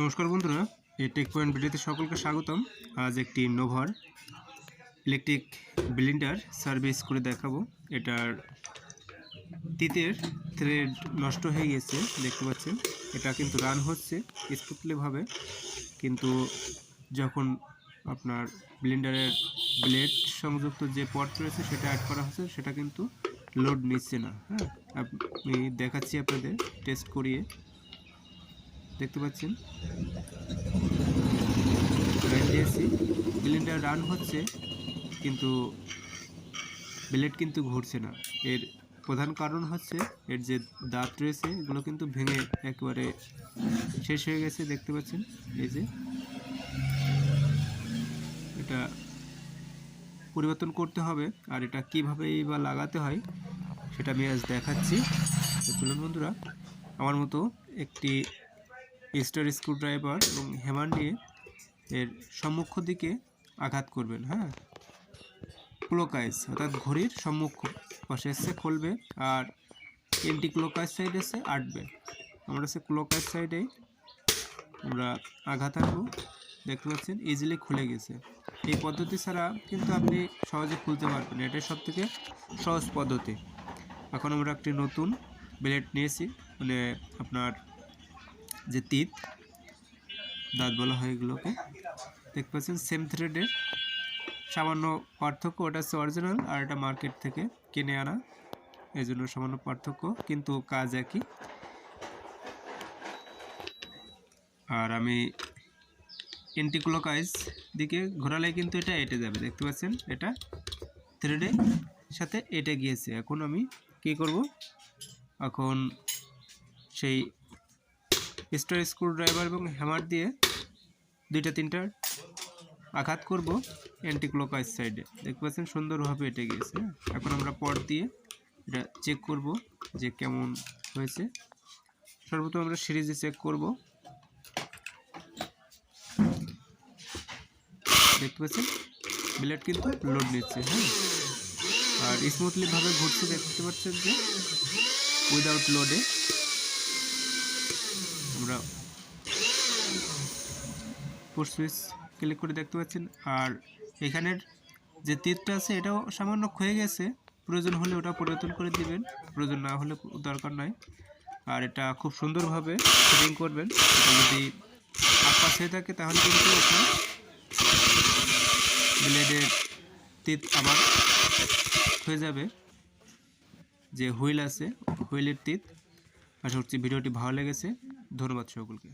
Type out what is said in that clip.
নমস্কার বন্ধুরা, এই টেক পয়েন্ট ভিডিওতে সকলকে স্বাগতম। আজ একটি নোভার ইলেকট্রিক ব্লিন্ডার সার্ভিস করে দেখাবো। এটার তিতের থ্রেড নষ্ট হয়ে গেছে, দেখতে পাচ্ছেন। এটা কিন্তু রান হচ্ছে স্মুথলিভাবে কিন্তু যখন আপনার ব্লিন্ডারের ব্লেড সংযুক্ত যে পট রয়েছে, সেটা অ্যাড করা হচ্ছে, সেটা কিন্তু লোড নিচ্ছে না। হ্যাঁ আমি দেখাচ্ছি আপনাদের টেস্ট করিয়ে। দেখতে পাচ্ছেন। দিয়েছি। রান হচ্ছে, কিন্তু ব্লেড কিন্তু ঘুরছে না। এর প্রধান কারণ হচ্ছে, এর যে দাঁত রয়েছে, এগুলো কিন্তু ভেঙে একেবারে শেষ হয়ে গেছে, দেখতে পাচ্ছেন। এই যে, এটা পরিবর্তন করতে হবে, আর এটা কীভাবেই বা লাগাতে হয়, সেটা আমি আজ দেখাচ্ছি। চলুন বন্ধুরা, আমার মতো একটি স্টার স্ক্রুড্রাইভার এবং হ্যামার নিয়ে এর সম্মুখ দিকে আঘাত করবেন হ্যাঁ? ক্লোকাইজ অর্থাৎ ঘড়ির সম্মুখ পাশে এসে খুলবে আর এন্টি ক্লোকাইজ সাইড এসে আটবে। আমরা সে ক্লোকাইজ সাইডে আমরা আঘাত আনব। দেখতে পাচ্ছেন ইজিলি খুলে গেছে। এই পদ্ধতি ছাড়া কিন্তু আপনি সহজে খুলতে পারবেন এটাই সব থেকে সহজ পদ্ধতি। এখন আমরা একটি নতুন ব্লেড নিয়েছি। মানে আপনার যে তিত, দাঁত বলা হয় এগুলোকে দেখতে পাচ্ছেন সেম থ্রেডের সামান্য পার্থক্য, ওটা হচ্ছে অরিজিনাল আর এটা মার্কেট থেকে কিনে আনা। এই জন্য সামান্য পার্থক্য, কিন্তু কাজ একই। আর আমি এন্টিক্লোকাইজ দিকে ঘোরালে কিন্তু এটা এটে যাবে, দেখতে পাচ্ছেন? এটা থ্রেডে সাথে এটে গিয়েছে। এখন আমি কি করব? এখন সেই স্টার স্ক্রুড্রাইভার এবং হ্যামার দিয়ে দুইটা, তিনটা আঘাত করব অ্যান্টি অ্যান্টিক্লোকাইজ সাইডে দেখতে পাচ্ছেন সুন্দরভাবে এটে গিয়েছে হ্যাঁ? এখন আমরা পট দিয়ে এটা চেক করব যে কেমন হয়েছে। সর্বপ্রথম আমরা সিরিজে চেক করব। দেখতে পাচ্ছেন, ব্লেড কিন্তু লোড নিচ্ছে হ্যাঁ? আর স্মুথলিভাবে ঘুরছে, দেখতে পাচ্ছেন যে উইদাউট লোডে আমরা পুশ সুইচ ক্লিক করে দেখতে পাচ্ছেন। আর এখানের যে তীরটা আছে, এটাও সামান্য ক্ষয়ে গেছে। প্রয়োজন হলে ওটা পরিবর্তন করে দিবেন। প্রয়োজন না হলে দরকার নয় আর এটা খুব সুন্দরভাবে ফিটিং করবেন। যদি আপাস হয়ে থাকে, তাহলে কিন্তু আপনার ব্লেডের তীর আবার হয়ে যাবে। যে হুইল আছে, হুইলের তীর। আশা করছি ভিডিওটি ভালো লেগেছে। ধন্যবাদ সকলকে।